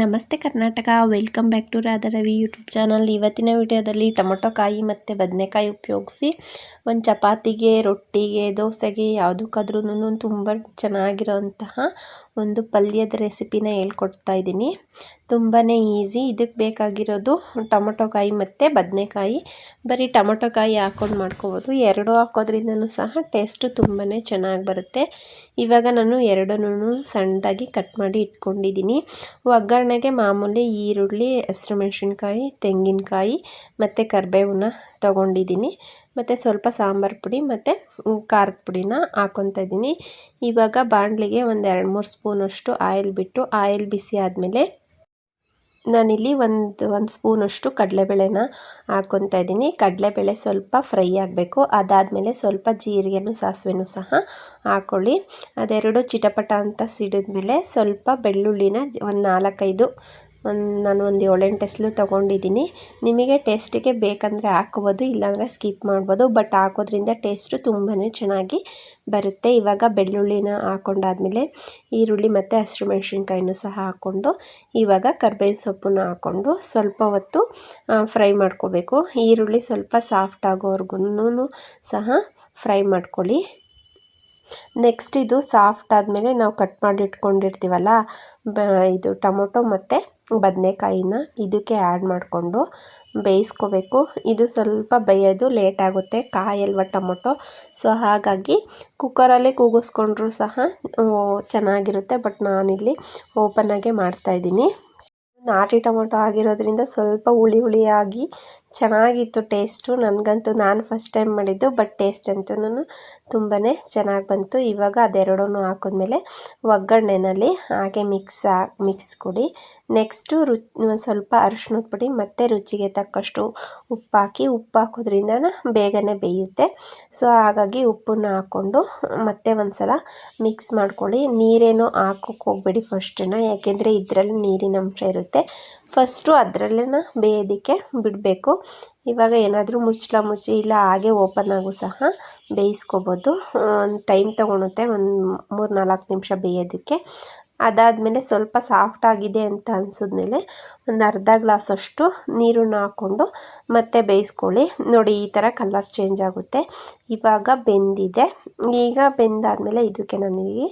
ನಮಸ್ತೆ Karnataka. Welcome back to Radha Ravi YouTube channel ಇವತ್ತಿನ ವಿಡಿಯೋದಲ್ಲಿ ಟೊಮೊಟೊ ಕಾಯಿ ಮತ್ತು ಬದನೆಕಾಯಿ ಉಪಯೋಗಿಸಿ. ಒಂದು ಚಪಾತಿಗೆ, ರೊಟ್ಟಿಗೆ, ದೋಸೆಗೆ ಯಾವುದಕ್ಕಾದ್ರೂ ತುಂಬ ಚೆನ್ನಾಗಿರೋಂತಹ ಒಂದು ಪಲ್ಯದ ರೆಸಿಪಿನ ಹೇಳ್ಕೊಡ್ತಾ ಇದ್ದೀನಿ. ತುಂಬಾ ಈಸಿ. ಇದಕ್ಕೆ ಬೇಕಾಗಿರೋದು ಟೊಮೊಟೊಕಾಯಿ ಮತ್ತು ಬದನೆಕಾಯಿ. ಬರೀ ಟೊಮೊಟೊಕಾಯಿ ಹಾಕ್ಕೊಂಡು ಮಾಡ್ಕೋಬೋದು. ಎರಡು ಹಾಕೋದ್ರಿಂದನೂ ಸಹ ಟೇಸ್ಟು ತುಂಬಾ ಚೆನ್ನಾಗಿ ಬರುತ್ತೆ. ಇವಾಗ ನಾನು ಎರಡನ್ನೂ ಸಣ್ಣದಾಗಿ ಕಟ್ ಮಾಡಿ ಇಟ್ಕೊಂಡಿದ್ದೀನಿ. ಒಗ್ಗರಣೆಗೆ ಮಾಮೂಲಿ ಈರುಳ್ಳಿ, ಹಸಿರು ಮೆಣಸಿನ್ಕಾಯಿ, ತೆಂಗಿನಕಾಯಿ ಮತ್ತು ಕರಿಬೇವನ್ನ ತೊಗೊಂಡಿದ್ದೀನಿ. ಮತ್ತು ಸ್ವಲ್ಪ ಸಾಂಬಾರು ಪುಡಿ ಮತ್ತು ಖಾರದ ಪುಡಿನ ಹಾಕ್ಕೊತಾ ಇದ್ದೀನಿ. ಇವಾಗ ಬಾಣಲಿಗೆ ಒಂದು ಎರಡು ಮೂರು ಸ್ಪೂನಷ್ಟು ಆಯಿಲ್ ಬಿಟ್ಟು, ಆಯಿಲ್ ಬಿಸಿ ಆದಮೇಲೆ ನಾನಿಲ್ಲಿ ಒಂದು ಒಂದು ಸ್ಪೂನಷ್ಟು ಕಡಲೆಬೇಳೆನ ಹಾಕ್ಕೊತಾ ಇದ್ದೀನಿ. ಕಡಲೆಬೇಳೆ ಸ್ವಲ್ಪ ಫ್ರೈ ಆಗಬೇಕು. ಅದಾದಮೇಲೆ ಸ್ವಲ್ಪ ಜೀರಿಗೆನೂ ಸಾಸಿವೆನೂ ಸಹ ಹಾಕ್ಕೊಳ್ಳಿ ಅದೆರಡು ಚಿಟಪಟ ಅಂತ ಸಿಡಿದ್ಮೇಲೆ ಸ್ವಲ್ಪ ಬೆಳ್ಳುಳ್ಳಿನ ಒಂದು ನಾಲ್ಕೈದು ಒಂದು, ನಾನು ಒಂದು ಏಳೆಂಟು ಎಸ್ಲು ತೊಗೊಂಡಿದ್ದೀನಿ ನಿಮಗೆ ಟೇಸ್ಟಿಗೆ ಬೇಕಂದರೆ ಹಾಕ್ಬೋದು, ಇಲ್ಲಾಂದರೆ ಸ್ಕಿಪ್ ಮಾಡ್ಬೋದು. ಬಟ್ ಹಾಕೋದ್ರಿಂದ ಟೇಸ್ಟು ತುಂಬಾ ಚೆನ್ನಾಗಿ ಬರುತ್ತೆ. ಇವಾಗ ಬೆಳ್ಳುಳ್ಳಿನ ಹಾಕೊಂಡಾದ್ಮೇಲೆ ಈರುಳ್ಳಿ ಮತ್ತು ಹಸಿರು ಮೆಣಸಿನ್ಕಾಯಿನೂ ಸಹ ಹಾಕ್ಕೊಂಡು, ಇವಾಗ ಕರ್ಬೇವಿನ ಸೊಪ್ಪನ್ನು ಹಾಕ್ಕೊಂಡು ಸ್ವಲ್ಪ ಹೊತ್ತು ಫ್ರೈ ಮಾಡ್ಕೋಬೇಕು. ಈರುಳ್ಳಿ ಸ್ವಲ್ಪ ಸಾಫ್ಟ್ ಆಗೋವರೆಗೂ ಸಹ ಫ್ರೈ ಮಾಡ್ಕೊಳ್ಳಿ. ನೆಕ್ಸ್ಟ್ ಇದು ಸಾಫ್ಟ್ ಆದಮೇಲೆ ನಾವು ಕಟ್ ಮಾಡಿ ಇಟ್ಕೊಂಡಿರ್ತೀವಲ್ಲ ಇದು ಟೊಮೊಟೊ ಮತ್ತು ಬದನೆಕಾಯಿನ ಇದಕ್ಕೆ ಆ್ಯಡ್ ಮಾಡಿಕೊಂಡು ಬೇಯಿಸ್ಕೋಬೇಕು. ಇದು ಸ್ವಲ್ಪ ಬೇಯೋದು ಲೇಟ್ ಆಗುತ್ತೆ ಕಾಯಲ್ವ ಟೊಮೊಟೊ ಸೊ ಹಾಗಾಗಿ ಕುಕ್ಕರಲ್ಲೇ ಕೂಗಿಸ್ಕೊಂಡ್ರೂ ಸಹ ಚೆನ್ನಾಗಿರುತ್ತೆ ಬಟ್ ನಾನಿಲ್ಲಿ ಓಪನಾಗೆ ಮಾಡ್ತಾಯಿದ್ದೀನಿ ನಾಟಿ ಟೊಮೊಟೊ ಆಗಿರೋದ್ರಿಂದ ಸ್ವಲ್ಪ ಹುಳಿ ಹುಳಿಯಾಗಿ ಚೆನ್ನಾಗಿತ್ತು ಟೇಸ್ಟು. ನನಗಂತೂ ನಾನು ಫಸ್ಟ್ ಟೈಮ್ ಮಾಡಿದ್ದು ಬಟ್ ಟೇಸ್ಟ್ ಅಂತೂ ತುಂಬಾ ಚೆನ್ನಾಗಿ ಬಂತು. ಇವಾಗ ಅದೆರಡೂ ಹಾಕಿದ್ಮೇಲೆ ಒಗ್ಗರಣೆನಲ್ಲಿ ಹಾಗೆ ಮಿಕ್ಸ್ ಮಿಕ್ಸ್ ಕೊಡಿ. ನೆಕ್ಸ್ಟು ರು ಸ್ವಲ್ಪ ಅರಿಶಿಣದ ಪುಡಿ ಮತ್ತು ರುಚಿಗೆ ತಕ್ಕಷ್ಟು ಉಪ್ಪು ಹಾಕಿ, ಉಪ್ಪು ಹಾಕೋದ್ರಿಂದ ಬೇಗನೆ ಬೇಯುತ್ತೆ. ಸೊ ಹಾಗಾಗಿ ಉಪ್ಪನ್ನು ಹಾಕ್ಕೊಂಡು ಮತ್ತೆ ಒಂದು ಸಲ ಮಿಕ್ಸ್ ಮಾಡ್ಕೊಳ್ಳಿ. ನೀರೇನು ಹಾಕೋಕ್ಕೆ ಹೋಗ್ಬೇಡಿ ಫಸ್ಟನ್ನು ಯಾಕೆಂದರೆ ಇದರಲ್ಲಿ ನೀರಿನ ಅಂಶ ಇರುತ್ತೆ. ಫಸ್ಟು ಅದರಲ್ಲೇನ ಬೇಯೋದಕ್ಕೆ ಬಿಡಬೇಕು. ಇವಾಗ ಏನಾದರೂ ಮುಚ್ಚಳ ಮುಚ್ಚಿ ಇಲ್ಲ ಹಾಗೆ ಓಪನ್ ಆಗು ಸಹ ಬೇಯಿಸ್ಕೋಬೋದು. ಒಂದು ಟೈಮ್ ತೊಗೊಳುತ್ತೆ ಒಂದು ಮೂರು ನಾಲ್ಕು ನಿಮಿಷ ಬೇಯೋದಕ್ಕೆ. ಅದಾದಮೇಲೆ ಸ್ವಲ್ಪ ಸಾಫ್ಟ್ ಆಗಿದೆ ಅಂತ ಅನಿಸಿದ್ಮೇಲೆ ಒಂದು ಅರ್ಧ ಗ್ಲಾಸಷ್ಟು ನೀರನ್ನು ಹಾಕ್ಕೊಂಡು ಮತ್ತೆ ಬೇಯಿಸ್ಕೊಳ್ಳಿ. ನೋಡಿ, ಈ ಥರ ಕಲರ್ ಚೇಂಜ್ ಆಗುತ್ತೆ. ಇವಾಗ ಬೆಂದಿದೆ. ಈಗ ಬೆಂದಾದಮೇಲೆ ಇದಕ್ಕೆ ನನಗೆ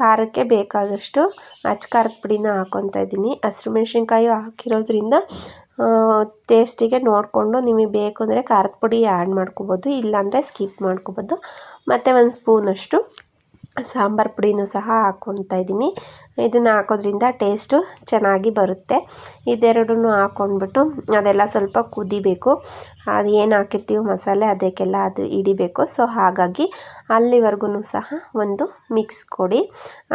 ಖಾರಕ್ಕೆ ಬೇಕಾದಷ್ಟು ಅಚ್ಚ ಖಾರದ ಪುಡಿನ ಹಾಕ್ಕೊತಾ ಇದ್ದೀನಿ. ಹಸಿರು ಮೆಣಸಿನ್ಕಾಯಿ ಹಾಕಿರೋದ್ರಿಂದ ಟೇಸ್ಟಿಗೆ ನೋಡಿಕೊಂಡು ನಿಮಗೆ ಬೇಕು ಅಂದರೆ ಖಾರದ ಪುಡಿ ಆ್ಯಡ್ ಮಾಡ್ಕೋಬೋದು, ಇಲ್ಲಾಂದರೆ ಸ್ಕಿಪ್ ಮಾಡ್ಕೋಬೋದು. ಮತ್ತು ಒಂದು ಸ್ಪೂನಷ್ಟು ಸಾಂಬಾರು ಪುಡಿನೂ ಸಹ ಹಾಕ್ಕೊತಾ ಇದ್ದೀನಿ. ಇದನ್ನು ಹಾಕೋದ್ರಿಂದ ಟೇಸ್ಟು ಚೆನ್ನಾಗಿ ಬರುತ್ತೆ. ಇದೆರಡೂ ಹಾಕ್ಕೊಂಡ್ಬಿಟ್ಟು ಅದೆಲ್ಲ ಸ್ವಲ್ಪ ಕುದಿಬೇಕು. ಅದು ಏನು ಹಾಕಿರ್ತೀವಿ ಮಸಾಲೆ ಅದಕ್ಕೆಲ್ಲ ಅದು ಹಿಡಿಬೇಕು. ಸೊ ಹಾಗಾಗಿ ಅಲ್ಲಿವರೆಗೂ ಸಹ ಒಂದು ಮಿಕ್ಸ್ ಕೊಡಿ.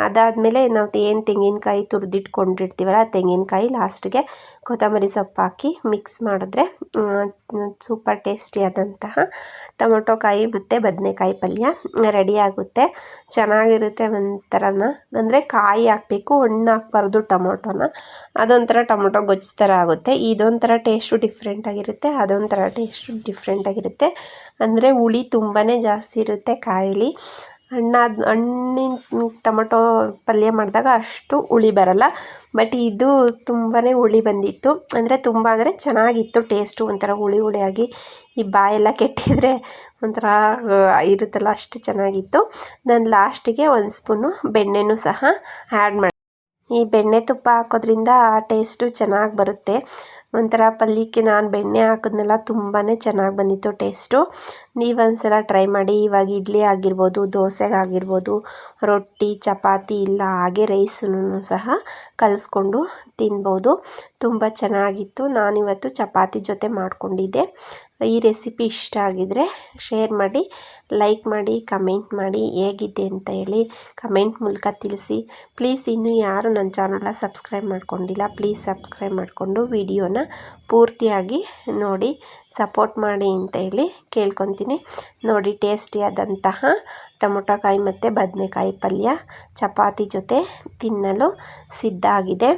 ಅದಾದಮೇಲೆ ನಾವು ಏನು ತೆಂಗಿನಕಾಯಿ ತುರಿದಿಟ್ಕೊಂಡಿರ್ತೀವಲ್ಲ ತೆಂಗಿನಕಾಯಿ ಲಾಸ್ಟ್ಗೆ ಕೊತ್ತಂಬರಿ ಸೊಪ್ಪು ಹಾಕಿ ಮಿಕ್ಸ್ ಮಾಡಿದ್ರೆ ಸೂಪರ್ ಟೇಸ್ಟಿಯಾದಂತಹ ಟೊಮೊಟೊ ಕಾಯಿ ಮತ್ತು ಬದನೆಕಾಯಿ ಪಲ್ಯ ರೆಡಿ ಆಗುತ್ತೆ. ಚೆನ್ನಾಗಿರುತ್ತೆ ಒಂಥರನ ಅಂದರೆ ಕಾಯಿ ಹಾಕಬೇಕು, ಹಣ್ಣು ಹಾಕ್ಬಾರ್ದು ಟೊಮೊಟೊನ. ಅದೊಂಥರ ಟೊಮೊಟೊ ಗೊಜ್ಜು ಥರ ಆಗುತ್ತೆ. ಇದೊಂಥರ ಟೇಸ್ಟು ಡಿಫ್ರೆಂಟಾಗಿರುತ್ತೆ ಅದೊಂಥರ ಟೇಸ್ಟು ಡಿಫ್ರೆಂಟಾಗಿರುತ್ತೆ ಅಂದರೆ ಹುಳಿ ತುಂಬಾ ಜಾಸ್ತಿ ಇರುತ್ತೆ ಕಾಯಿಲಿ. ಹಣ್ಣಾದ, ಹಣ್ಣಿನ ಟೊಮೊಟೊ ಪಲ್ಯ ಮಾಡಿದಾಗ ಅಷ್ಟು ಹುಳಿ ಬರಲ್ಲ. ಬಟ್ ಇದು ತುಂಬಾ ಹುಳಿ ಬಂದಿತ್ತು. ಅಂದರೆ ತುಂಬ ಅಂದರೆ ಚೆನ್ನಾಗಿತ್ತು ಟೇಸ್ಟು ಒಂಥರ ಹುಳಿ ಹುಳಿಯಾಗಿ. ಈ ಬಾಯೆಲ್ಲ ಕೆಟ್ಟಿದ್ರೆ ಒಂಥರ ಇರುತ್ತಲ್ಲ ಅಷ್ಟು ಚೆನ್ನಾಗಿತ್ತು. ನಾನು ಲಾಸ್ಟಿಗೆ ಒಂದು ಸ್ಪೂನು ಬೆಣ್ಣೆನೂ ಸಹ ಆ್ಯಡ್ ಮಾಡಿ, ಈ ಬೆಣ್ಣೆ ತುಪ್ಪ ಹಾಕೋದ್ರಿಂದ ಟೇಸ್ಟು ಚೆನ್ನಾಗಿ ಬರುತ್ತೆ. ಒಂಥರ ಪಲ್ಯಕ್ಕೆ ನಾನು ಬೆಣ್ಣೆ ಹಾಕಿದ್ನೆಲ್ಲ ತುಂಬಾ ಚೆನ್ನಾಗಿ ಬಂದಿತ್ತು ಟೇಸ್ಟು. ನೀವೊಂದು ಸಲ ಟ್ರೈ ಮಾಡಿ. ಇವಾಗ ಇಡ್ಲಿ ಆಗಿರ್ಬೋದು ದೋಸೆಗಾಗಿರ್ಬೋದು ರೊಟ್ಟಿ, ಚಪಾತಿ, ಇಲ್ಲ ಹಾಗೆ ರೈಸನ್ನು ಸಹ ಕಲಿಸ್ಕೊಂಡು ತಿನ್ಬೋದು. ತುಂಬ ಚೆನ್ನಾಗಿತ್ತು. ನಾನಿವತ್ತು ಚಪಾತಿ ಜೊತೆ ಮಾಡಿಕೊಂಡಿದ್ದೆ. ಈ ರೆಸಿಪಿ ಇಷ್ಟ ಆಗಿದರೆ ಶೇರ್ ಮಾಡಿ, ಲೈಕ್ ಮಾಡಿ, ಕಮೆಂಟ್ ಮಾಡಿ ಹೇಗಿದೆ ಅಂತ ಹೇಳಿ ಕಮೆಂಟ್ ಮೂಲಕ ತಿಳಿಸಿ. ಪ್ಲೀಸ್ ಇನ್ನೂ ಯಾರು ನನ್ನ ಚಾನಲ್ನ ಸಬ್ಸ್ಕ್ರೈಬ್ ಮಾಡ್ಕೊಂಡಿಲ್ಲ, ಪ್ಲೀಸ್ ಸಬ್ಸ್ಕ್ರೈಬ್ ಮಾಡಿಕೊಂಡು ವಿಡಿಯೋನ ಪೂರ್ತಿಯಾಗಿ ನೋಡಿ, ಸಪೋರ್ಟ್ ಮಾಡಿ ಅಂತ ಹೇಳಿ ಕೇಳ್ಕೊತೀನಿ. ನೋಡಿ, ಟೇಸ್ಟಿಯಾದಂತಹ ಟೊಮೊಟೊ ಕಾಯಿ ಮತ್ತು ಬದನೆಕಾಯಿ ಪಲ್ಯ ಚಪಾತಿ ಜೊತೆ ತಿನ್ನಲು ಸಿದ್ಧ ಆಗಿದೆ.